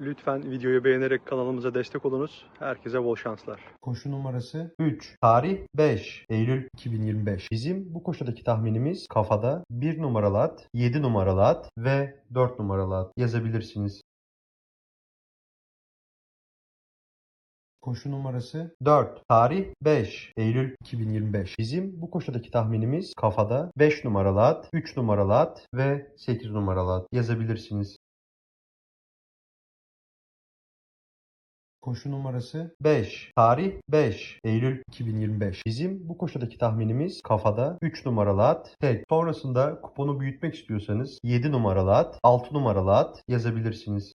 Lütfen videoyu beğenerek kanalımıza destek olunuz. Herkese bol şanslar. Koşu numarası 3. Tarih 5. Eylül 2025. Bizim bu koşudaki tahminimiz kafada 1 numaralı at, 7 numaralı at ve 4 numaralı at yazabilirsiniz. Koşu numarası 4. Tarih 5. Eylül 2025. Bizim bu koşudaki tahminimiz kafada 5 numaralı at, 3 numaralı at ve 8 numaralı at yazabilirsiniz. Koşu numarası 5. Tarih 5. Eylül 2025. Bizim bu koşudaki tahminimiz kafada 3 numaralı at, tek. Sonrasında kuponu büyütmek istiyorsanız 7 numaralı at, 6 numaralı at yazabilirsiniz.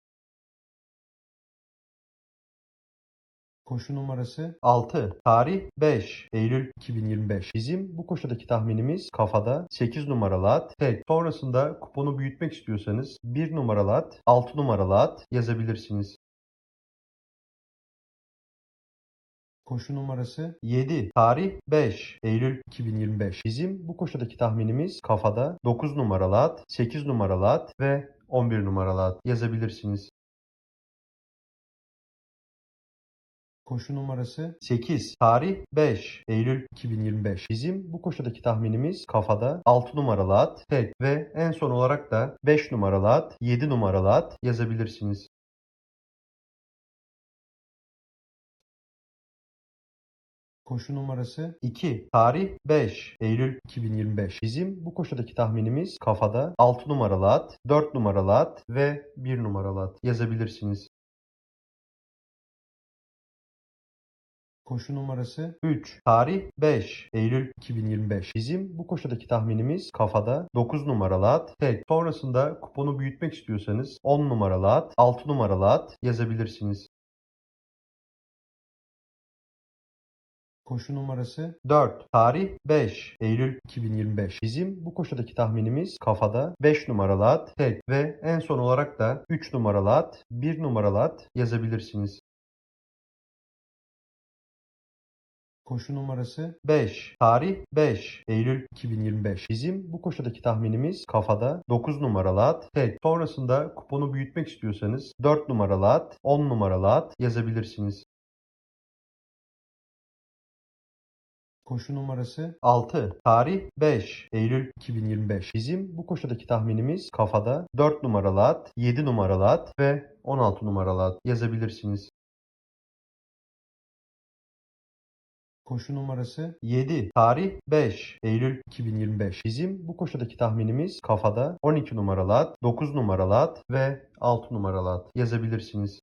Koşu numarası 6. Tarih 5. Eylül 2025. Bizim bu koşudaki tahminimiz kafada 8 numaralı at, tek. Sonrasında kuponu büyütmek istiyorsanız 1 numaralı at, 6 numaralı at yazabilirsiniz. Koşu numarası 7. Tarih 5. Eylül 2025. Bizim bu koşudaki tahminimiz kafada 9 numaralı at, 8 numaralı at ve 11 numaralı at yazabilirsiniz. Koşu numarası 8. Tarih 5. Eylül 2025. Bizim bu koşudaki tahminimiz kafada 6 numaralı at, tek ve en son olarak da 5 numaralı at, 7 numaralı at yazabilirsiniz. Koşu numarası 2. Tarih 5. Eylül 2025. Bizim bu koşudaki tahminimiz kafada 6 numaralı at, 4 numaralı at ve 1 numaralı at yazabilirsiniz. Koşu numarası 3. Tarih 5. Eylül 2025. Bizim bu koşudaki tahminimiz kafada 9 numaralı at, tek. Sonrasında kuponu büyütmek istiyorsanız 10 numaralı at, 6 numaralı at yazabilirsiniz. Koşu numarası 4. Tarih 5. Eylül 2025. Bizim bu koşudaki tahminimiz kafada 5 numaralı at, tek ve en son olarak da 3 numaralı at, 1 numaralı at yazabilirsiniz. Koşu numarası 5. Tarih 5. Eylül 2025. Bizim bu koşudaki tahminimiz kafada 9 numaralı at, tek. Sonrasında kuponu büyütmek istiyorsanız 4 numaralı at, 10 numaralı at yazabilirsiniz. Koşu numarası 6. Tarih 5. Eylül 2025. Bizim bu koşudaki tahminimiz kafada 4 numaralı at, 7 numaralı at ve 16 numaralı at yazabilirsiniz. Koşu numarası 7. Tarih 5. Eylül 2025. Bizim bu koşudaki tahminimiz kafada 12 numaralı at, 9 numaralı at ve 6 numaralı at yazabilirsiniz.